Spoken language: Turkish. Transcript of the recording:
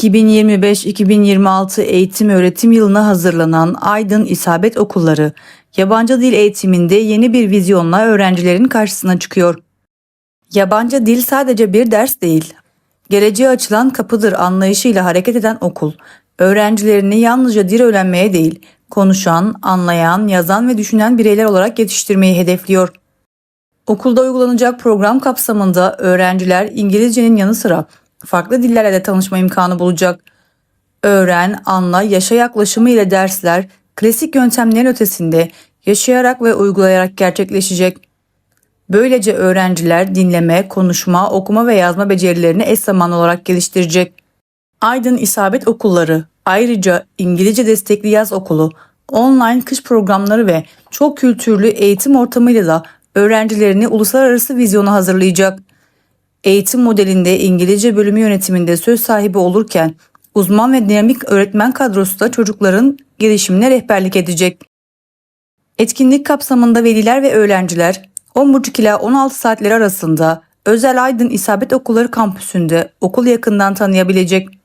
2025-2026 eğitim öğretim yılına hazırlanan Aydın İsabet Okulları, yabancı dil eğitiminde yeni bir vizyonla öğrencilerin karşısına çıkıyor. Yabancı dil sadece bir ders değil, geleceğe açılan kapıdır anlayışıyla hareket eden okul, öğrencilerini yalnızca dil öğrenmeye değil, konuşan, anlayan, yazan ve düşünen bireyler olarak yetiştirmeyi hedefliyor. Okulda uygulanacak program kapsamında öğrenciler İngilizcenin yanı sıra farklı dillerle de tanışma imkanı bulacak. Öğren, anla, yaşa yaklaşımı ile dersler klasik yöntemlerin ötesinde yaşayarak ve uygulayarak gerçekleşecek. Böylece öğrenciler dinleme, konuşma, okuma ve yazma becerilerini eş zamanlı olarak geliştirecek. Aydın İsabet Okulları ayrıca İngilizce destekli yaz okulu, online kış programları ve çok kültürlü eğitim ortamıyla da öğrencilerini uluslararası vizyona hazırlayacak. Eğitim modelinde İngilizce bölümü yönetiminde söz sahibi olurken uzman ve dinamik öğretmen kadrosu da çocukların gelişimine rehberlik edecek. Etkinlik kapsamında veliler ve öğrenciler 10.30 ila 16 saatleri arasında Özel Aydın İsabet Okulları kampüsünde okul yakından tanıyabilecek.